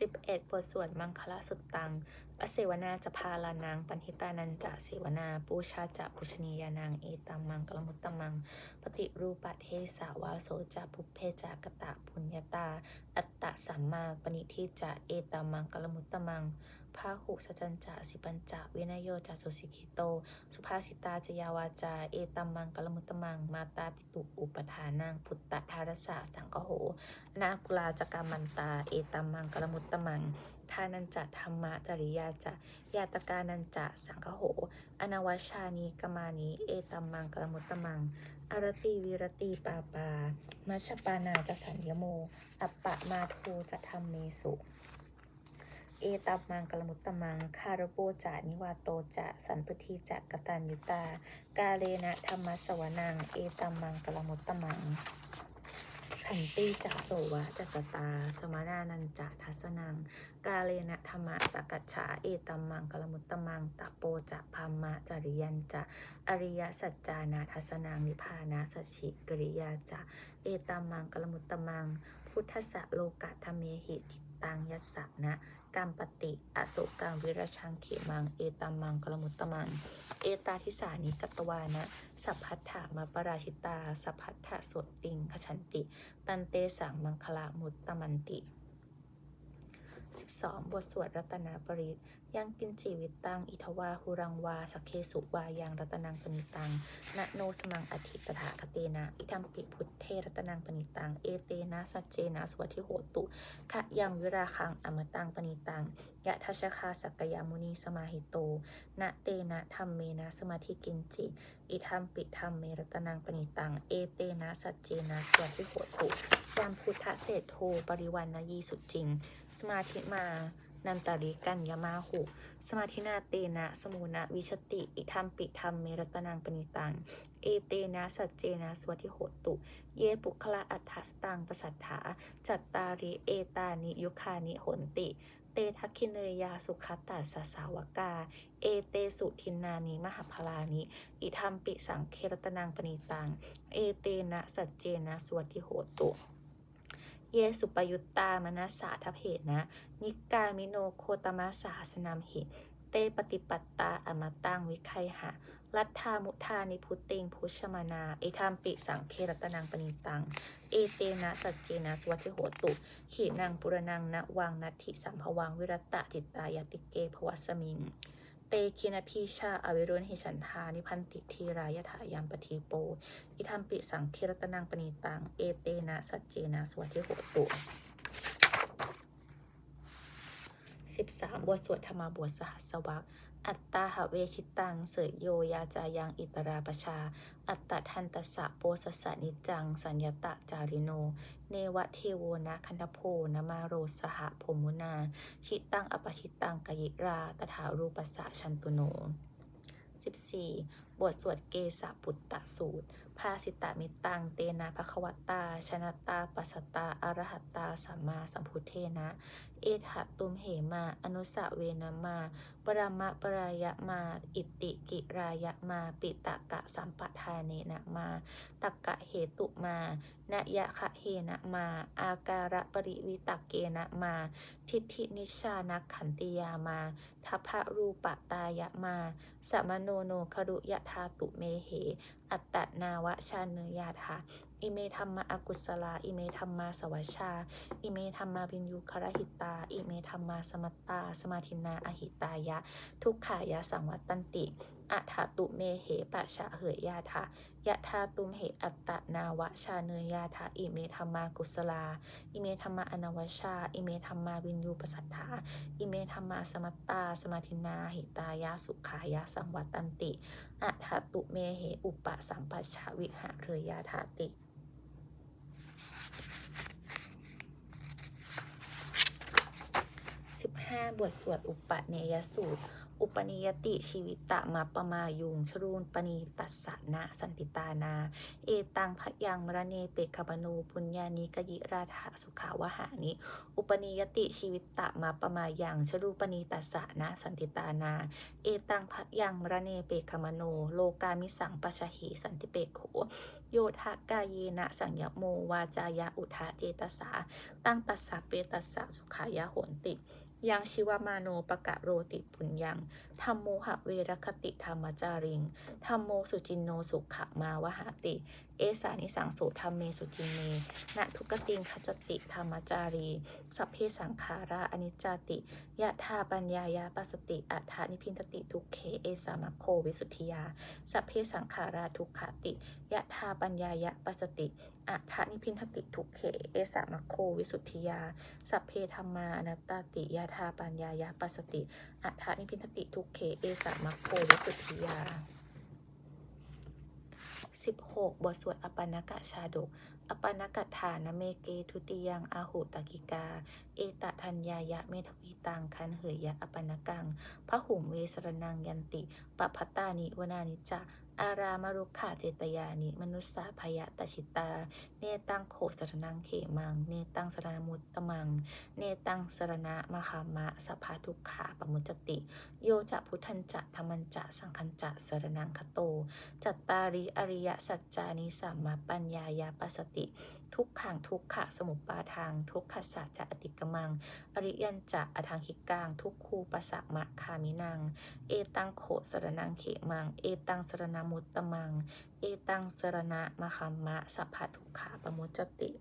11 บทสวดมังคลสุตตัง อเสวนาจะพาลานางปันหิตานันจะเสวนาปูชาจะปุชนียานางเอตัมมังกลมุตตมัง ปฏิรูปะเทสาวาโสจะภุเพจากตะปุญญาตา อัตตะสัมมาปณิทิจะเอตัมมังกลมุตตมังพาหุสจันจะสิปัญจะวินโยจะสุสิกิโต สุภาสิตาจยาวาจา เอตัมมังกลมุตตมัง มาตาปิตุอุปทานังพุตตะทารสะสังกโหนากุลาจกามันตา เอตัมมังกลมุตตมัง ทานันจะธรรมะจริยาจะยาตกานันจะสังคโห อนาวชานีกมานีเอตัมมังกลมุตตมัง อารติวิรติปาปา มัชปานาจะสัญญโม อัปปะมาทูจะทำเมสุเอตัมมังกลมุตตมัง คารโปจานิวาโตจะสันตุทีจะกตัญยุตา กาเลนะธรรมสวนัง เอตัมมังกลมุตตมัง ขันติจะโสวะจะสตา สมานานันจะทัสนัง กาเลนะธรรมะสกัจฉาเอตัมมังกลมุตตมังตะโปจะพัมมะจริยันจะ อริยสัจจานาทัสนังนิพพานาสชิกริยาจะ เอตัมมังกลมุตตมัง พุทธะโลกะธรรมเมหิทิ ตังยัสสะนะกัมปติอสุกังวิรชังเขมัง เอตามังกลมุตตมัง เอตาทิสานิกัตวานะ สัพพัทธามาปราชิตา สัพพัทธะสวดติงขฉันติ ตันเตสังมังคลามุตตมันติ 12 บทสวดรัตนาปริต ยังกินจีวิตตัง อิทวาหุรังวา สักเคสุวายังรัตนังปณิตังนะโนสมังอธิตถาคเตนะ อิทัมปิพุทเทรัตนังปณิตัง เอเตนะสัจเจนะสวัติโหตุขะยังวิราคังอมตังปณิตัง ยะทัชคาสักยามุนีสมาหิโตนะเตนะธรรมเมนะสมาธิกินจิ อิทัมปิธรรมเมรัตนังปณิตัง เอเตนะสัจเจนะสวัติโหตุจามพุทธเศรษโทปริวันนายีสุจริง สมาธิมา นันตาริกัญญามาหุ สมาธินาเตนะ สมุนะวิชติ อิทัมปิธรรมเมรตนังปณิตัง เอเตนะสัจเจนะสวัติโหตุ เยปุคละอัฏฐสตังปสัทธาจัตตาริเอตานิยุคานิหนติเตทักขิเนยาสุขตัสสาวกา เอเตสุทินนานิมหาพลานิ อิทัมปิสังเครตนังปณิตัง เอเตนะสัจเจนะสวัติโหตุ เยสุปยุตตามนัสาทเพนะ นิกามิโนโคตมัสาสนามหิ เตปฏิปัตตาอมตังวิไคหะลัทธามุทานิพุตติงพุชมานา เอธามปิสังเครตนังปณิตัง เอเตนะสัจเจนะสวัติโหตุ ขีนังปุรนังนะวังนัตถิสัมภวังวิรตตะจิตตายติเกภวัสมิง เตคินาพีชาอวิรุณหิฉันทานิพันติทีรายถายามปทีโป อิธรรมปิสังเครตนังปณีตัง เอเตนะสัจเจนะสวัสดิโหตุ13บทสวดธรรมบทสหัสวรรค อัตตาหเวคิตัง เสยโยยาจายังอิตราปชา อัตตทันตสะโปสสะนิจัง สัญญตะจาริโน เนวะเทโวนะคันธโพนมาโรสหะพมุนา ชิตังอปชิตังกยิรา ตถารูปัสสะชันตุโน 14 บทสวดเกสาปุตตะสูตร ภาสิตามิตัง เตนะภควตา ชนะตา ปัสสตาอรหัตตา สัมมาสัมพุทเทนะ เอถะตุมเหมา อนุสะเวนะมา ปรามะปรายะมา อิติกิรายะมา ปิตะกะสัมปทาเนนะมา ตักกะเหตุมานะยะคะเฮนะมา อาการะปริวิตักเกนะมา ทิฏฐินิชานักขันติยามา ทัพพะรูปตายะมา สมโนโนครุยะธาตุเมเห อัตตนาวะชาเนยาทะ อิเมธรรมะอกุศลา อิเมธรรมาสวัชชา อิเมธรรมาวินยูคารหิตา อิเมธรรมาสมัตตา สมาธินาอหิตายะ ทุกขายะสังวัตตันติอัฏฐตุเมเหปะชะเหยยาทายะธาตุมเหอัตตนาวะชาเนยยาทาอิเมธรรมากุศลา อิเมธรรมาอนาวชา อิเมธรรมาวินยูปสัทธา อิเมธรรมาสมัตตา สมาธินาหิตายะสุขายะสังวัตตันติอัฏฐตุเมเหอุปะสัมปชชาวิหะเรยยาทาติ 15บทสวดอุปเนยสูตร อุปนิยติชีวิตตะมาปมายุง ชรูนปณีตัสสะนะสันติตานา เอตังพะยังมรเนเปกบนูปุญญานิกยิราธาสุขาวหานิ อุปนิยติชีวิตตะมาปมายังชรูปณีตัสสะนะสันติตานา เอตังพะยังมรเนเปกมโน โลกามิสังปชหีสันติเปโข โยทะกายเยนะสัญญโมวาจายะอุทะเจตสาตั้งตัสสะเปตัสสะสุขายะโหนติ ยังชิวามาโนปะกะโรติปุญญังธรรมโมหะเวรคติธรรมจาริงธรรมโมสุจินโนสุขะมาวหาติ เอสานิสังโสธรรมเมสุจินเมนะทุกติงขจติธรรมจารี สัพเพสังขาราอนิจจติยะธาปัญญายาปัสติอัฏฐานิพินทติทุกเขเอสามัคโควิสุทธิยา สัพเพสังขาราทุกขติยะธาปัญญายะปัสติอัฏฐานิพินทติทุกเขเอสามัคโควิสุทธิยา สัพเพธรรมาอนัตตาติยะธาปัญญายะปัสติอัฏฐานิพินทติทุกเขเอสามัคโควิสุทธิยา 16 บทสวดอปนกะชาดก อปนกัฏฐานเมเกทุติยังอาหุตกิกา เอตทัญญายะเมทวิตังคันเหยยะอปนกังพระหุมเวสรนังยันติปะพัตตานิวนานิจจะ อารามารุขาเจตยานิ มนุสสาพยะตชิตา เนตังโขสรนังเขมัง เนตังสรณมุตตมัง เนตังสรณะมะคามะสภาทุกขาปมุจติ โยจะพุทธันจะธรรมันจะสังคันจะสรนังคโต จัตตาริอริยสัจจานิสัมมาปัญญายาปสติ ทุกขังทุกขะสมุปปาทาง ทุกขสัจจะอติกมัง อริยันจะอทางคิกางทุกคูปะสะมะคามินัง เอตังโขสรนังเขมัง เอตังสรณมุตตมัง เอตังสรณะมะคัมมะสัพพทุกขาปมุจจติ